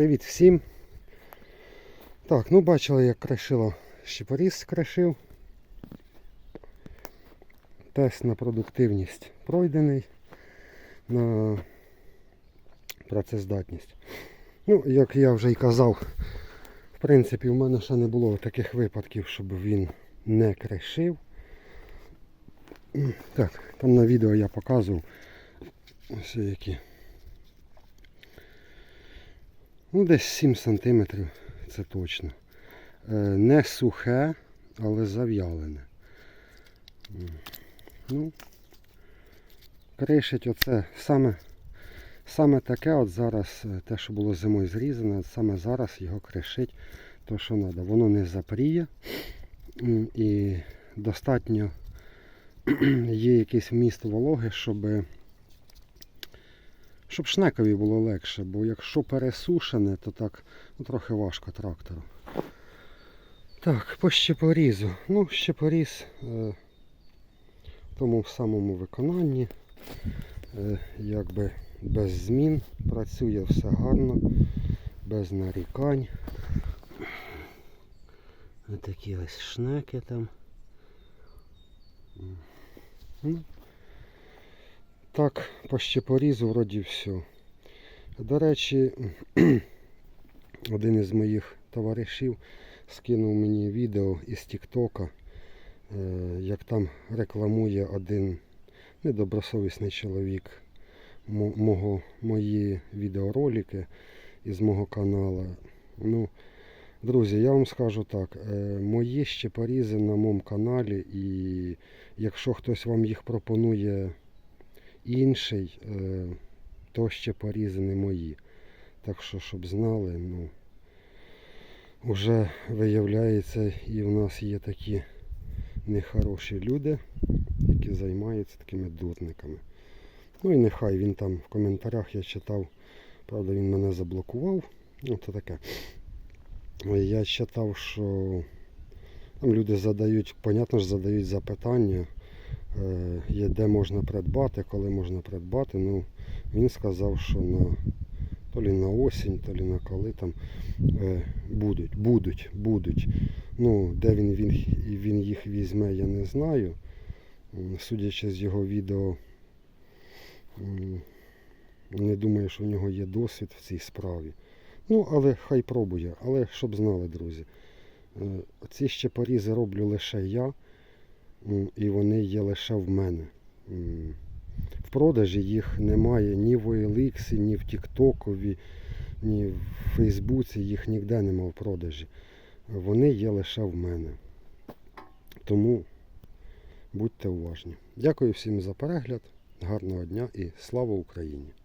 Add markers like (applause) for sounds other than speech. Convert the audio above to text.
Привіт всім. Так, ну бачили, як крашило щепоріз крашив. Тест на продуктивність пройдений на працездатність. Ну, як я вже й казав, в принципі, в мене ще не було таких випадків, щоб він не кришив. Так, там на відео я показував ось які. Ну, десь 7 см, це точно. Е, Не сухе, але зав'ялене. Ну, кришить оце саме, саме таке, от зараз, е, те, що було зимою зрізане, саме зараз його кришить то, що треба. Воно не запріє і достатньо (clears throat) є якийсь вміст вологи, щоб щоб шнекові було легше, бо якщо пересушене, то так ну, трохи важко трактору. Так, по щепорізу. Ну, щепоріз е, в тому самому виконанні, е, якби без змін, працює все гарно, без нарікань. Ось такі ось шнеки там. Ну, так, по щепорізу вроді все. До речі, (clears throat) один із моїх товаришів скинув мені відео із Тіктока, е, як там рекламує один недобросовісний чоловік мого, мої відеоролики із мого каналу. Ну, друзі, я вам скажу так, е, мої щепорізи на моєму каналі, і якщо хтось вам їх пропонує інший, е, то ще порізи не мої. Так що, щоб знали, ну вже виявляється, і в нас є такі нехороші люди, які займаються такими дурниками. Ну і нехай він там в коментарях я читав, правда він мене заблокував. Ну, то таке. Я читав, що там люди задають, понятно ж, задають запитання. Е, є де можна придбати, коли можна придбати. Ну, він сказав, що на то лі на осінь, то лі на коли там е, будуть, будуть, будуть. Ну, де він, він, він їх візьме, я не знаю. Судячи з його відео, не думаю, що в нього є досвід в цій справі. Ну, але хай пробує. Але щоб знали, друзі, е, ці ще порізи роблю лише я. І вони є лише в мене. В продажі їх немає ні в OLX, ні в Тіктокові, ні в Фейсбуці, їх ніде нема в продажі. Вони є лише в мене. Тому будьте уважні. Дякую всім за перегляд. Гарного дня і слава Україні!